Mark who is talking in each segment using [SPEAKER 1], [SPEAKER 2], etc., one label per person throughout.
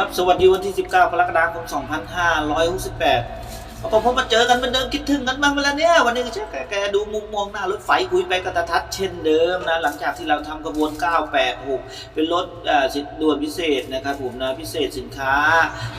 [SPEAKER 1] ครับ สวัสดีวันที่ 19กรกฎาคม 2568 พอผมมาเจอกันเหมือนเดิมคิดถึงกันบ้างเวลาเนี้ยวันนี้ก็เช่แกแกดูมุมมองหน้ารถไฟคุยไปกระทัดเช่นเดิมนะ หลังจากที่เราทำกระบวน 986 เป็นรถอ่อสิด่วนพิเศษนะครับผมนะพิเศษสินค้า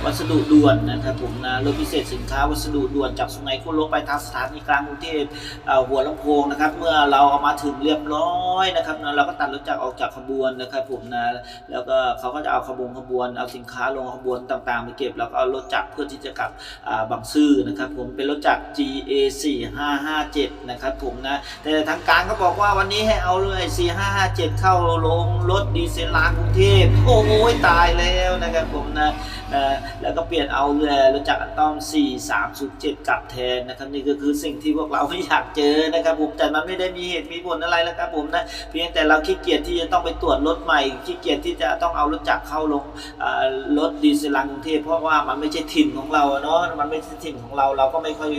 [SPEAKER 1] วัสดุด่วนนะครับผมนะรถพิเศษสินค้าวัสดุด่วนจากสุไหงโกลกไปทางสถานีกลางกรุงเทพอ่อหัวลำโพงนะครับ เมื่อเราเอามาถึงเรียบร้อยนะครับนะเราก็ตัดรถจักรออกจากขบวนนะครับผมนะแล้วก็เขาก็จะเอาขบวนขบวนเอาสินค้าลงขบวนต่างๆไปเก็บแล้วก็เอารถจักรเพื่อที่จะกลับอ่าบางซื่อนะครับผมเป็นรถจักร GA 4557นะครับผมนะแต่ทางการก็บอกว่าวันนี้ให้เอาเลย4557 เข้าลงรถดีเซลรางกรุงเทพโอ้ยตายแล้วนะครับผมนะนะแล้วก็เปลี่ยนเอาเรือรถจักรอะตอม 4307 กลับแทนนะครับนี่ก็คือสิ่งที่พวกเราไม่อยากเจอนะครับผมแต่มันไม่ได้มีเหตุมีผลอะไรแล้วครับผมนะเพียงแต่เราขี้เกียจที่จะต้องไปตรวจรถใหม่ขี้เกียจที่จะต้องเอารถจักรเข้าลงรถดีเซลลังกรุงเทพเพราะว่ามันไม่ใช่ถิ่นของเราเนาะมันไม่ใช่ถิ่นของเราเราก็ไม่ค่อย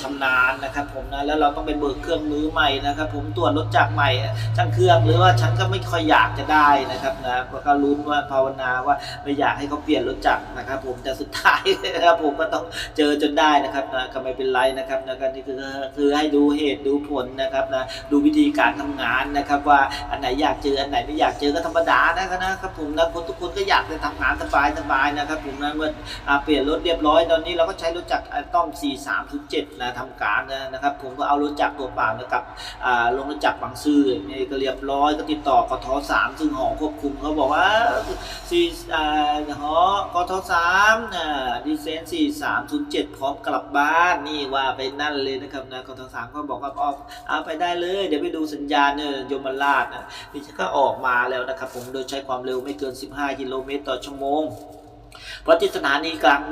[SPEAKER 1] ชำนาญนะครับ ผมนะแล้วเราต้องไปเบิกเครื่องมือใหม่นะครับ ผมตรวจรถจักรใหม่ช่างเครื่องหรือว่าฉันก็ไม่ค่อยอยากจะได้นะครับนะก็ลุ้นว่าภาวนาว่าไม่อยากให้เขาเปลี่ยนรถจักรนะครับ ผมแต่สุดท้ายนะครับผมก็ต้องเจอจนได้นะครับนะก็ไม่เป็นไรนะครับนะก็นี่คือคือให้ดูเหตุดูผลนะครับนะดูวิธีการทำงานนะครับว่าอันไหนอยากเจออันไหนไม่อยากเจอก็ธรรมดานะครับนะครับผมนะคนทุกคนก็อยากจะทำงานสบายสบายๆนะครับผมนะเมื่อเปลี่ยนรถเรียบร้อยตอนนี้เราก็ใช้รถจักรต้อม4 3 7นะทำการนะครับ ผมก็เอารถจักรตัวเปล่านะกับลงรถจักรบางซื่อนี่ก็เรียบร้อยก็ติดต่อกท3ซึ่งหอควบคุมเขาบอกว่าสี่หอกท3อ่าดีเซน4 3 0 7พร้อมกลับบ้านนี่ว่าไปนั่นเลยนะครับนะกท3ก็บอกว่าออกเอาไปได้เลย เดี๋ยวไปดูสัญญาณเนี่ยยมราชนะนี่ก็ออกมาแล้วนะครับ ผมโดยใช้ความเร็วไม่เกิน 15กิโลเมตรต่อชั่วโมง เพราะที่สถานีกลาง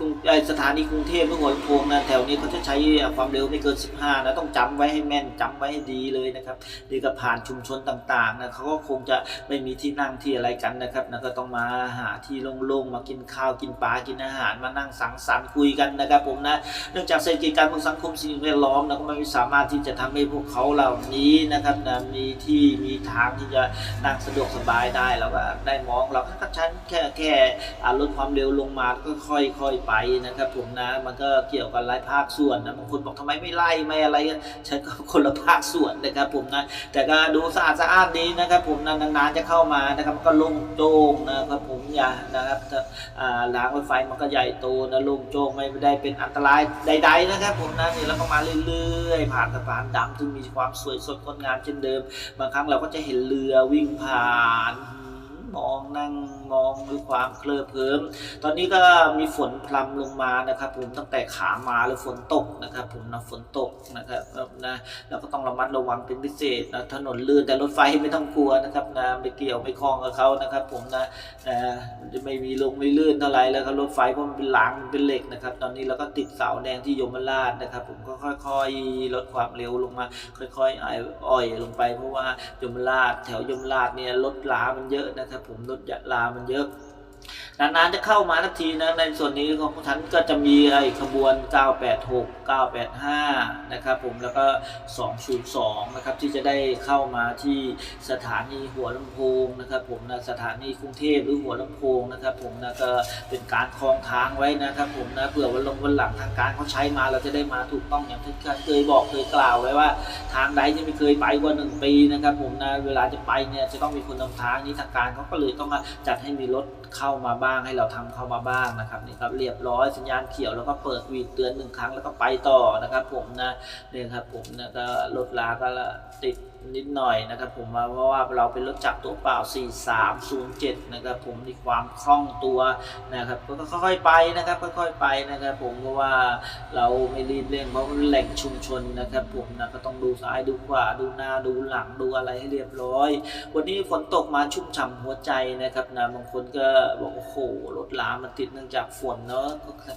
[SPEAKER 1] กรุงสถานีกรุงเทพหรือหัวลำโพงนะแถวนี้เขาจะใช้ความเร็วไม่เกิน 15 นะ ต้องจำไว้ให้แม่นจำไว้ให้ดีเลยนะครับนี่ก็ผ่านชุมชนต่างๆนะเขาก็คงจะไม่มีที่นั่งที่อะไรกันนะครับนะก็ต้องมาหาที่โล่งๆมากินข้าวกินปลากินอาหารมานั่งสังสรรค์คุยกันนะครับผมนะเนื่องจากเศรษฐกิจการเมืองสังคมสิ่งแวดล้อมนะก็ไม่สามารถที่จะทำให้พวกเขาเหล่านี้นะครับนะมีที่มีทางที่จะนั่งสะดวกสบายได้เราก็ได้มองเราก็ชั้นแค่แค่อ่าลดความเร็วลงมาก็ค่อยๆไปนะครับผมนะมันก็เกี่ยวกับหลายภาคส่วนนะบางคนบอกทำไมไม่ไล่ไม่อะไรฉันก็คนละภาคส่วนนะครับผมนะแต่ก็ดูสะอาดสะอาดดีนะครับผมนะนานๆจะเข้ามานะครับก็โลงโจ้งนะครับผมอย่านะครับอ่ารางรถไฟมันก็ใหญ่โตนะโล่งโจ้งไม่ได้เป็นอันตรายใด ๆ นะครับผมนะนี่แล้วก็มาเรื่อยๆ ผ่านสะพานดำซึ่งมีความสวยสดงดงามเช่นเดิม บางครั้งเราก็จะเห็นเรือวิ่งผ่าน มองนั่งมองด้วยความเคลิบเคลิ้มตอนนี้ก็มีฝนพรำลงมานะครับ ผมตั้งแต่ขามาแล้วฝนตกนะครับ ผมนะฝนตกนะครับนะแล้วก็ต้องระมัดระวังเป็นพิเศษนะถนนลื่นแต่รถไฟไม่ต้องกลัวนะครับนะไม่เกี่ยวไม่คล้องกับเขานะครับ ผมนะนะจะไม่มีลงไม่ลื่นเท่าไหร่แล้วครับรถไฟเพราะมันเป็นหลังเป็นเหล็กนะครับ ตอนนี้เราก็ติดเสาแดงที่ยมราชนะครับ ผมก็ค่อยๆลดความเร็วลงมา ค่อยๆอ่อยลงไป เพราะว่ายมราชแถวยมราชเนี่ยรถล้ามันเยอะนะครับผมลดยาลามันเยอะ นานๆจะเข้ามาทักทีนะในส่วนนี้ของฉันก็จะมีไอ้ขบวน 986 985 นะครับผมแล้วก็ 202 นะครับที่จะได้เข้ามาที่สถานีหัวลำโพงนะครับผมนะสถานีกรุงเทพหรือหัวลำโพงนะครับผมนะก็เป็นการคลองทางไว้นะครับผมนะเผื่อวันลงวันหลังทางการเขาใช้มาเราจะได้มาถูกต้องอย่างที่เคยบอกเคยกล่าวไว้ว่า ทางใดที่ไม่เคยไปกว่าหนึ่งปีนะครับผมนะเวลาจะไปเนี่ยจะต้องมีคนนำทางนี้ทางการเขาก็เลยต้องมาจัดให้มีรถเข้ามาบ้างให้เราทำเข้ามาบ้างนะครับนี่ครับเรียบร้อยสัญญาณเขียวแล้วก็เปิดวีดเตือนหนึ่งครั้งแล้วก็ไปต่อนะครับ ผมนะเนี่ยครับผมนะก็รถลาก็ติดนิดหน่อยนะครับผมว่าเพราะว่าเราเป็นรถจักรตัวเปล่า 4307 นะครับผมมีความคล่องตัวนะครับก็ค่อยๆไปนะครับค่อยๆไปนะครับผมเพราะว่าเราไม่รีบเร่งเพราะแหล่งชุมชนนะครับผมนะก็ต้องดูซ้ายดูขวาดูหน้าดูหลังดูอะไรให้เรียบร้อย วันนี้ฝนตกมาชุ่มฉ่ำหัวใจนะครับนะบางคนก็บอกโอ้โหรถลามันติดเนื่องจากฝนเนาะ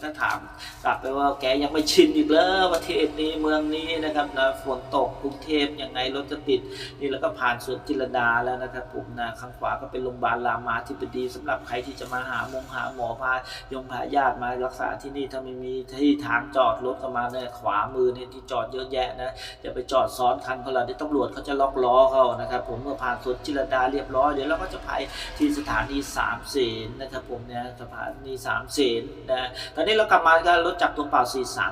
[SPEAKER 1] ก็ถามกลับไปว่าแกยังไม่ชินอีกเลยประเทศนี้เมืองนี้นะครับนะฝนตกกรุงเทพยังไงรถจะติดนี่แล้วก็ผ่านสวนจิรดาแล้วนะครับผมนะข้างขวาก็เป็นโรงพยาบาลรามาธิบดีสำหรับใครที่จะมาหามงหาหมอพายงพาญาติมารักษาที่นี่ถ้าไม่มีที่ทางจอดรถก็มาเนี่ยขวามือเนี่ยที่จอดเยอะแยะนะอย่าไปจอดซ้อนคันเขาะเดี๋ยวตำรวจเขาจะล็อกล้อเขานะครับผมเมื่อผ่านสวนจิรดาเรียบร้อยเดี๋ยวเราก็จะไปที่สถานีสามเสนนะครับผมเนี่ยสะพานีสามเสนนะตอนนี้เรากลับมาก็รถจักรตัวเปล่า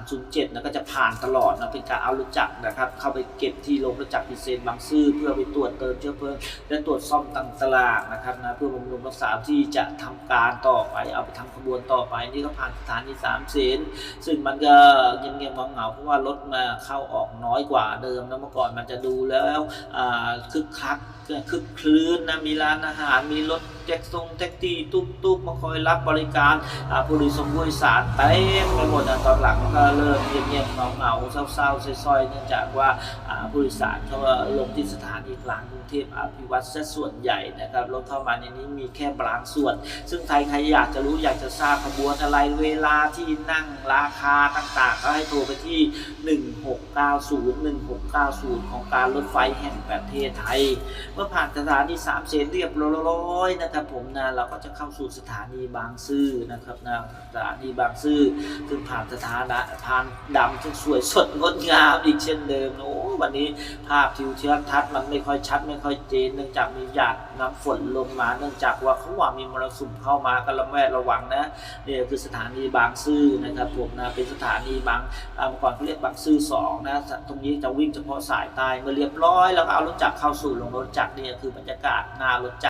[SPEAKER 1] 4307นะก็จะผ่านตลอดนะเป็นการเอารถจักรนะครับเข้าไปเก็บที่โรงรถจักรพิเศษลังซื้อเพื่อไปตรวจเติมเชื้อเพลิงและตรวจซ่อมต่างตลาดนะครับนะเพื่อบำรุงรักษาที่จะทำการต่อไปเอาไปทำขบวนต่อไปนี่ก็ผ่านสถานีสามเสนซึ่งมันก็เงียบเงียบเหงาเพราะว่ารถมาเข้าออกน้อยกว่าเดิมนะเมื่อก่อนมันจะดูแล้วคึกคัก คึกคลื้นนะมีร้านอาหารมีรถแท็กซงแท็กซี่ตุ๊กตุ๊กมาคอยรับบริการผู้โดยสารผู้โดยสารเต็มไปหมดนะตอนหลังก็เริ่มเงียบๆเหงาๆเศร้าๆซอยๆเนื่องจากว่าผู้โดยสารเขาลงที่สถานีกลางกรุงเทพอภิวัตรซะส่วนใหญ่นะครับรถเข้ามาในนี้มีแค่บางส่วน ซึ่งใครใครอยากจะรู้อยากจะทราบขบวนอะไรเวลาที่นั่งราคาต่างๆ ก็ให้โทรไปที่ 1690 1690 ของการรถไฟแห่งประเทศไทยมื่อผ่านสถานีสามเสนเรียบร้อยนะครับผมนะเราก็จะเข้าสู่สถานีบางซื่อนะครับนะสถานีบางซื่อซึ่งผ่านสถานะทางดำซึ่สวยสดงดงามอีกเช่นเดิมโอ้วันนี้ภาพทิวทัศน์มันไม่ค่อยชัดไม่ค่อยเจน เนื่องจากมีหยาดน้ำฝนลงมา เนื่องจากว่าเขาว่ามีมรสุมเข้ามาก็ระแวดระวังนะนี่คือสถานีบางซื่อนะครับผมนะเป็นสถานีบางอ่าเมื่อก่อนเขาเรียกบางซื่อสองนะตรงนี้จะวิ่งเฉพาะสายใต้เมื่อเรียบร้อยแล้วก็เอารถจักรเข้าสู่โรงรถจักรเนี่ยคือบรรยากาศน่ารถจักร